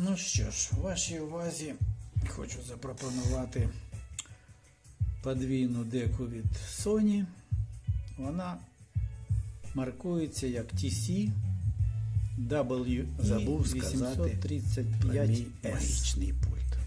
Ну що ж, вашій увазі хочу запропонувати подвійну деку від Sony. Вона маркується як TC W забув сказати 835 магічний пульт.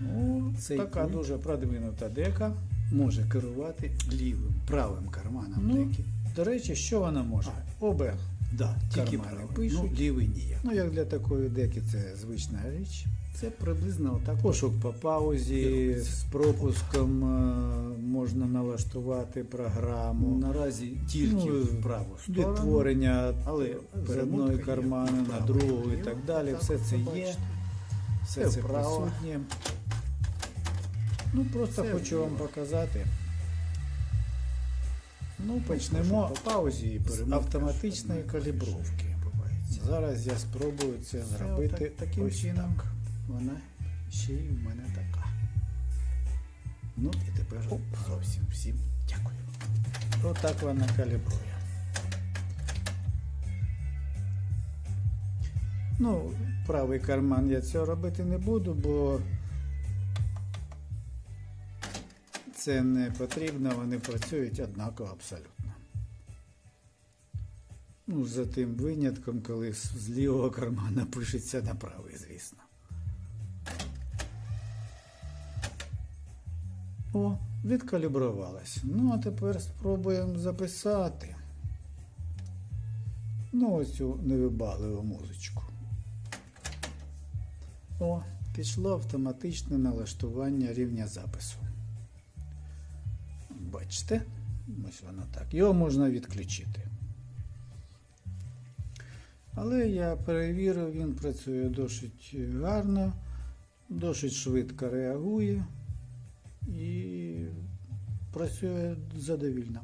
Ну, Цей така пульт дуже продвинута дека. Може керувати лівим, правим карманом Ну, деки. до речі, що вона може? Обе Да, тільки кармани пишуть. Ну, лівий ніяк. Ну, як для такої деки, це звична річ. Це приблизно отак. Пошук по паузі з пропуском е, можна налаштувати програму. Наразі тільки Ну, в праву. Відтворення але з одної кармани на другу і так далі. Так, Все це є, все Це це вправо. присутнє. Ну, просто Це хочу вам показати. Ну, почнемо по паузі автоматичної калібровки. Зараз я спробую це зробити таким чином. так. Вона ще й в мене така. Ну і тепер Оп. зовсім всім дякую. Отак вона калібрує. Ну, правий карман я цього робити не буду, бо це не потрібно, вони працюють однаково абсолютно. Ну, за тим винятком, коли з лівого кармана пишеться на правий, звісно. О, відкалібрувалась. Ну, а тепер спробуємо записати. Ну, ось цю невибагливу музичку. О, пішло автоматичне налаштування рівня запису. Бачите? Ось воно так. Його можна відключити. Але я перевірив, він працює досить гарно, досить швидко реагує і працює задовільно.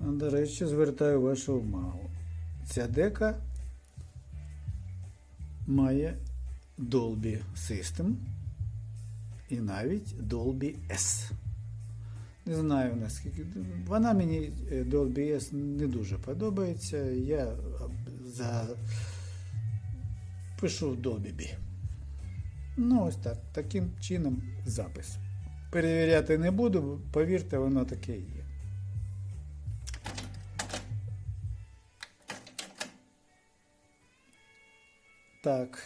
До речі, звертаю вашу увагу. Ця дека має Dolby System і навіть Dolby S. Не знаю наскільки. Вона мені е, Dolby не дуже подобається. Я е, за... пишу в Dolby Ну, ось так. Таким чином запис. Перевіряти не буду, повірте, воно таке є. Так,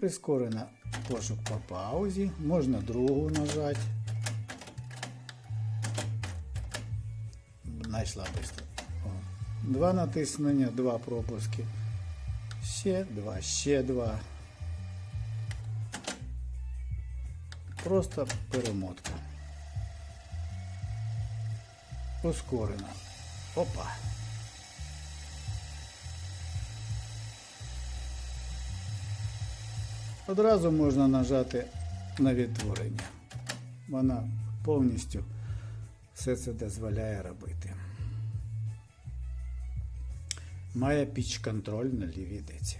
прискорена пошук по паузі. Можна другу нажати. Быстро. Два натиснення, два пропуски. Ще два, ще два. Просто перемотка. Ускорена. Опа. Одразу можна нажати на відтворення. Вона повністю все це дозволяє робити. Має піч-контроль на лівій деці.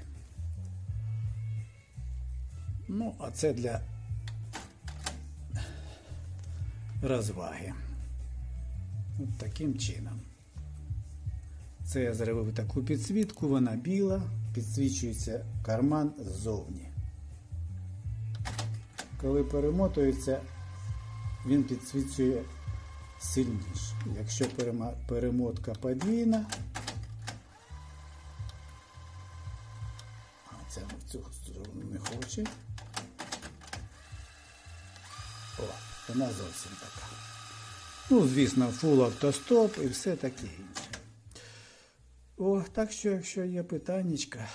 Ну, а це для розваги. От таким чином. Це я зробив таку підсвітку, вона біла, підсвічується карман ззовні. Коли перемотується, він підсвічує сильніше. Якщо перемотка подвійна, а це в цю сторону не хоче. О, вона зовсім така. Ну, звісно, фул автостоп і все таке інше. О, так що, якщо є питаннячка,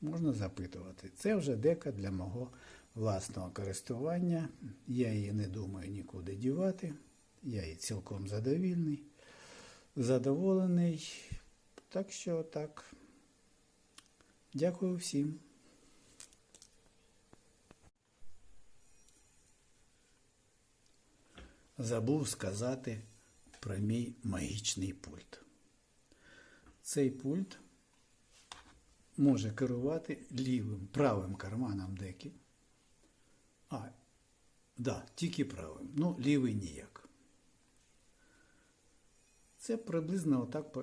можна запитувати. Це вже дека для мого власного користування. Я її не думаю нікуди дівати. Я її цілком задовільний, задоволений. Так що так. Дякую всім. Забув сказати про мій магічний пульт. Цей пульт може керувати лівим, правим карманом деки. А, да, тільки правим. Ну, лівий ніяк. Це приблизно отак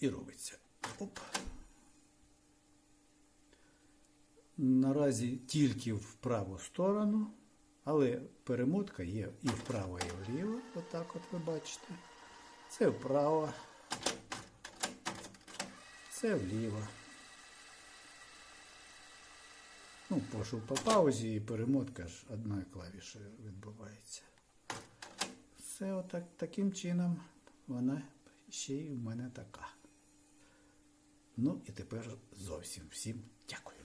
і робиться. Оп. Наразі тільки в праву сторону, але перемотка є і вправо, і вліво. Отак от ви бачите. Це вправо, це вліво. Ну, пошук по паузі і перемотка ж одною клавішею відбувається. Все отак, таким чином вона ще й в мене така. Ну і тепер зовсім всім дякую.